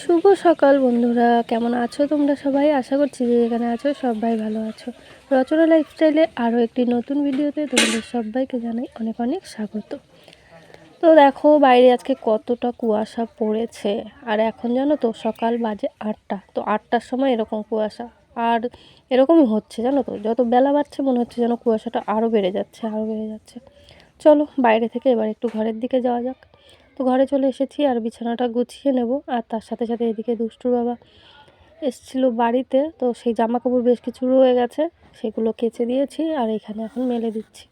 শুভ সকাল বন্ধুরা, কেমন আছো তোমরা সবাই? আশা করছি যে এখানে আছো, সবাই ভালো আছো। রচনা লাইফস্টাইলে আরও একটি নতুন ভিডিওতে তোমাদের সবাইকে জানাই অনেক অনেক স্বাগত। তো দেখো বাইরে আজকে কতটা কুয়াশা পড়েছে। আর এখন জানো তো সকাল বাজে আটটা। তো আটটার সময় এরকম কুয়াশা। আর এরকমই হচ্ছে জানো তো। যত বেলা বাড়ছে মনে হচ্ছে যেন কুয়াশাটা আরও বেড়ে যাচ্ছে আরও বেড়ে যাচ্ছে। চলো বাইরে থেকে এবার একটু ঘরের দিকে যাওয়া যাক। তো ঘরে চলে এসেছি আর বিছানাটা গুছিয়ে নেব। আর তার সাথে সাথে এদিকে দুষ্টুর বাবা এসেছিল বাড়িতে। তো সেই জামা কাপড় বেশ কিছু রয়ে গেছে, সেগুলো কেচে দিয়েছি আর এখানে এখন মেলে দিচ্ছি।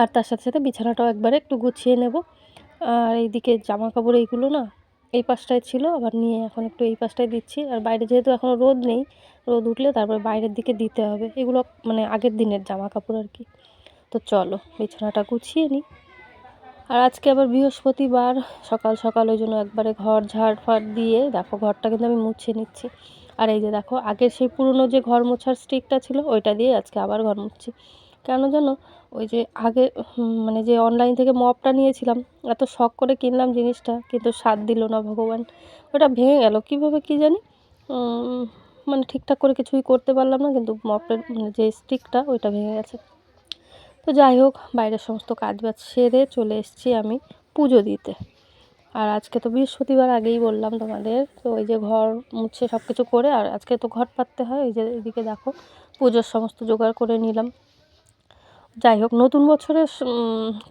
আর তার সাথে সাথে বিছানাটাও একবারে একটু গুছিয়ে নেব। আর এইদিকে জামা কাপড় এইগুলো না এই পাশটায় ছিল, আবার নিয়ে এখন একটু এই পাশটায় দিচ্ছি। আর বাইরে যেহেতু এখনও রোদ নেই, রোদ উঠলে তারপরে বাইরের দিকে দিতে হবে। এগুলো মানে আগের দিনের জামা কাপড় আর কি। তো চলো, বিছানাটা গুছিয়ে নিই। আর আজকে আবার বৃহস্পতিবার, সকাল সকাল ওই জন্য একবারে ঘর ঝাড় ফাড় দিয়ে, দেখো ঘরটা কিন্তু আমি মুছে নিচ্ছি। আর এই যে দেখো, আগের সেই পুরনো যে ঘর মোছার স্টিকটা ছিল, ওইটা দিয়ে আজকে আবার ঘর মুছছি। কেন জানো? ওই যে আগে মানে যে অনলাইন থেকে মপটা নিয়েছিলাম, এত শখ করে কিনলাম জিনিসটা, কিন্তু স্বাদ দিল না ভগবান। ওটা ভেঙে গেল, কীভাবে কী জানি? মানে ঠিকঠাক করে কিছুই করতে পারলাম না, কিন্তু মপের মানে যে স্টিকটা ওইটা ভেঙে গেছে। তো যাই হোক, বাইরের সমস্ত কাজ বাজ সেরে চলে এসেছি আমি পুজো দিতে। আর আজকে তো বৃহস্পতিবার আগেই বললাম তোমাদের, তো ওই যে ঘর মুছে সব কিছু করে, আর আজকে তো ঘর পাততে হয় ওই যে এদিকে দেখো, পুজোর সমস্ত জোগাড় করে নিলাম। যাই হোক, নতুন বছরে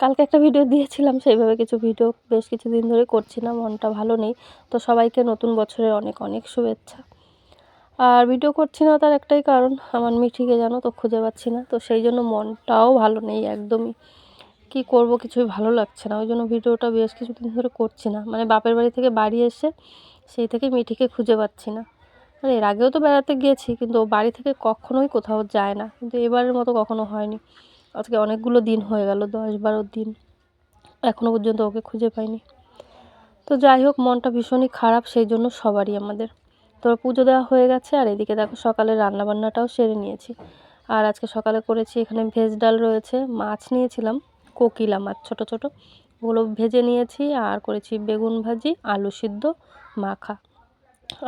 কালকে একটা ভিডিও দিয়েছিলাম, সেইভাবে কিছু ভিডিও বেশ কিছুদিন ধরে করছি না, মনটা ভালো নেই। তো সবাইকে নতুন বছরের অনেক অনেক শুভেচ্ছা। আর ভিডিও করছি না তার একটাই কারণ, আমার মিঠিকে জানো তো খুঁজে পাচ্ছি না, তো সেই জন্য মনটাও ভালো নেই একদমই। কি করব, কিছুই ভালো লাগছে না, ওই জন্য ভিডিওটা বেশ কিছুদিন ধরে করছি না। মানে বাপের বাড়ি থেকে বাড়ি এসে সেই থেকে মিঠিকে খুঁজে পাচ্ছি না। মানে এর আগেও তো বেড়াতে গিয়েছি, কিন্তু বাড়ি থেকে কখনোই কোথাও যায় না, কিন্তু এবারের মতো কখনো হয়নি। আজকে অনেকগুলো দিন হয়ে গেল, দশ বারো দিন। এখনও পর্যন্ত ওকে খুঁজে পাইনি। তো যাই হোক, মনটা ভীষণই খারাপ, সেই জন্য সবারই আমাদের। তো পুজো দেওয়া হয়ে গেছে, আর এদিকে দেখো সকালে রান্নাবান্নাটাও সেরে নিয়েছি। আর আজকে সকালে করেছি এখানে ভেজ ডাল রয়েছে, মাছ নিয়েছিলাম, কোকিলা মাছ ছোট ছোট। ওগুলো ভেজে নিয়েছি, আর করেছি বেগুন ভাজি, আলু সিদ্ধ, মাখা।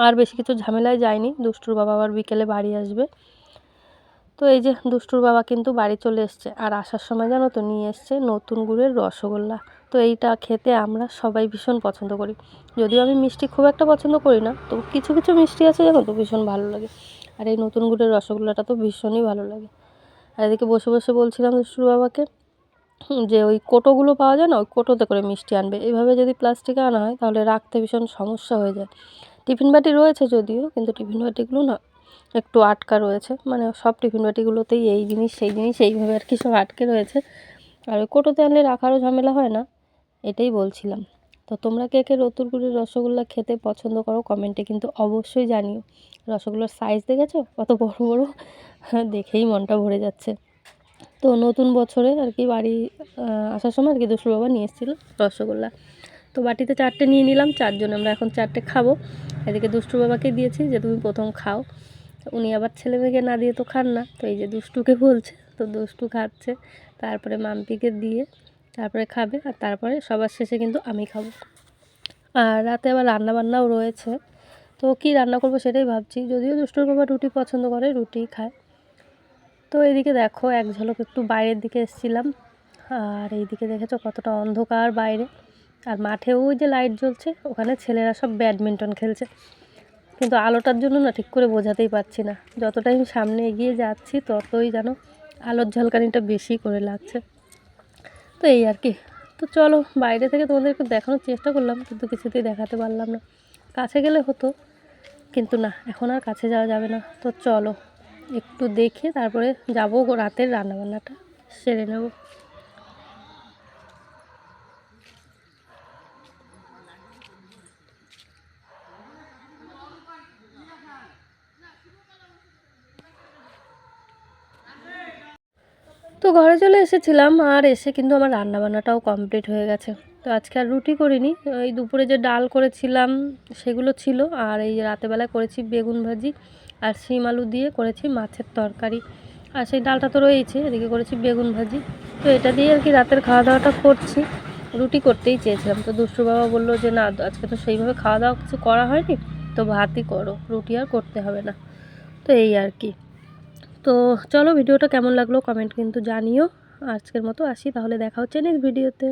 আর বেশি কিছু ঝামেলায় যায়নি দুষ্টুর বাবা আবার বিকেলে বাড়ি আসবে। তো এই যে দুষ্টুর বাবা কিন্তু বাড়ি চলে এসছে। আর আসার সময় জানো তো নিয়ে এসছে নতুন গুড়ের রসগোল্লা। তো এইটা খেতে আমরা সবাই ভীষণ পছন্দ করি। যদিও আমি মিষ্টি খুব একটা পছন্দ করি না, তো কিছু কিছু মিষ্টি আছে জানো তো ভীষণ ভালো লাগে। আর এই নতুন গুড়ের রসগোল্লাটা তো ভীষণই ভালো লাগে। আর এদিকে বসে বসে বলছিলাম দুষ্টুর বাবাকে যে ওই কোটোগুলো পাওয়া যায় না, ওই কোটোতে করে মিষ্টি আনবে। এইভাবে যদি প্লাস্টিকে আনা হয় তাহলে রাখতে ভীষণ সমস্যা হয়ে যায়। টিফিন বাটি রয়েছে যদিও, কিন্তু টিফিন বাটিগুলো না একটু আটকা রয়েছে। মানে সব টিফিন বাটিগুলোতেই এই জিনিস, সেই জিনিস, এইভাবে আর কি সব আটকে রয়েছে। আর ওই কোটোতে আনলে রাখারও ঝামেলা হয় না, এটাই বলছিলাম। তো তোমরা কে কে রতুরগুড়ির রসগোল্লা খেতে পছন্দ করো কমেন্টে কিন্তু অবশ্যই জানিও। রসগোল্লার সাইজ দেখেছ? কত বড় বড়? দেখেই মনটা ভরে যাচ্ছে। তো নতুন বছরে আর কি বাড়ি আসার সময় আর কি দুষ্টুর বাবা নিয়ে এসেছিল রসগোল্লা। তো বাটিতে চারটে নিয়ে নিলাম, চারজন আমরা এখন চারটে খাব। এদিকে দুষ্টুর বাবাকে দিয়েছি যে তুমি প্রথম খাও। উনি আবার ছেলে মেয়েকে না দিয়ে তো খান না। তো এই যে দুষ্টুকে বলছে, তো দুষ্টু খাচ্ছে। তারপরে মাম্পিকে দিয়ে তারপরে খাবে আর তারপরে সবার শেষে কিন্তু আমি খাব। আর রাতে আবার রান্না বান্নাও রয়েছে। তো কি রান্না করব সেটাই ভাবছি। যদিও দুষ্টুর বাবা রুটি পছন্দ করে রুটি খায়। তো এদিকে দেখো, এক ঝলক একটু বাইরের দিকে এসেছিলাম। আর এইদিকে দেখেছ কতটা অন্ধকার বাইরে। আর মাঠেও যে লাইট জ্বলছে, ওখানে ছেলেরা সব ব্যাডমিন্টন খেলছে। কিন্তু আলোটার জন্য না ঠিক করে বোঝাতেই পারছি না। যতটাই আমি সামনে এগিয়ে যাচ্ছি, ততই যেন আলোর ঝলকানিটা বেশি করে লাগছে। তো এই আর কি। তো চলো, বাইরে থেকে তোমাদের একটু দেখানোর চেষ্টা করলাম, কিন্তু কিছুতেই দেখাতে পারলাম না। কাছে গেলে হতো, কিন্তু না, এখন আর কাছে যাওয়া যাবে না। তো চলো, একটু দেখে তারপরে যাব রাতের রান্নাবান্নাটা, সেরে নেব। তো ঘরে চলে এসেছিলাম আর এসে কিন্তু আমার রান্নাবান্নাটাও কমপ্লিট হয়ে গেছে। তো আজকে আর রুটি করিনি, ওই দুপুরে যে ডাল করেছিলাম সেগুলো ছিল আর এই রাতেবেলা করেছি বেগুন ভাজি আর শিম আলু দিয়ে করেছি মাছের তরকারি। আর সেই ডালটা তো রয়েছে এদিকে করেছি বেগুন ভাজি। তো এটা দিয়ে আর কি রাতের খাওয়া দাওয়াটা করছি। রুটি করতেই চেয়েছিলাম। তো দুষ্টু বাবা বলল যে, না, আজকে তো সেইভাবে খাওয়া দাওয়া কিছু করা হয়নি, তো ভাতই করো, রুটি আর করতে হবে না। তো এই আর কি। তো চলো ভিডিওটা কেমন লাগল কমেন্ট কিন্তু জানিও। আজকের মতো আসি, তাহলে দেখা হচ্ছে নেক্সট ভিডিওতে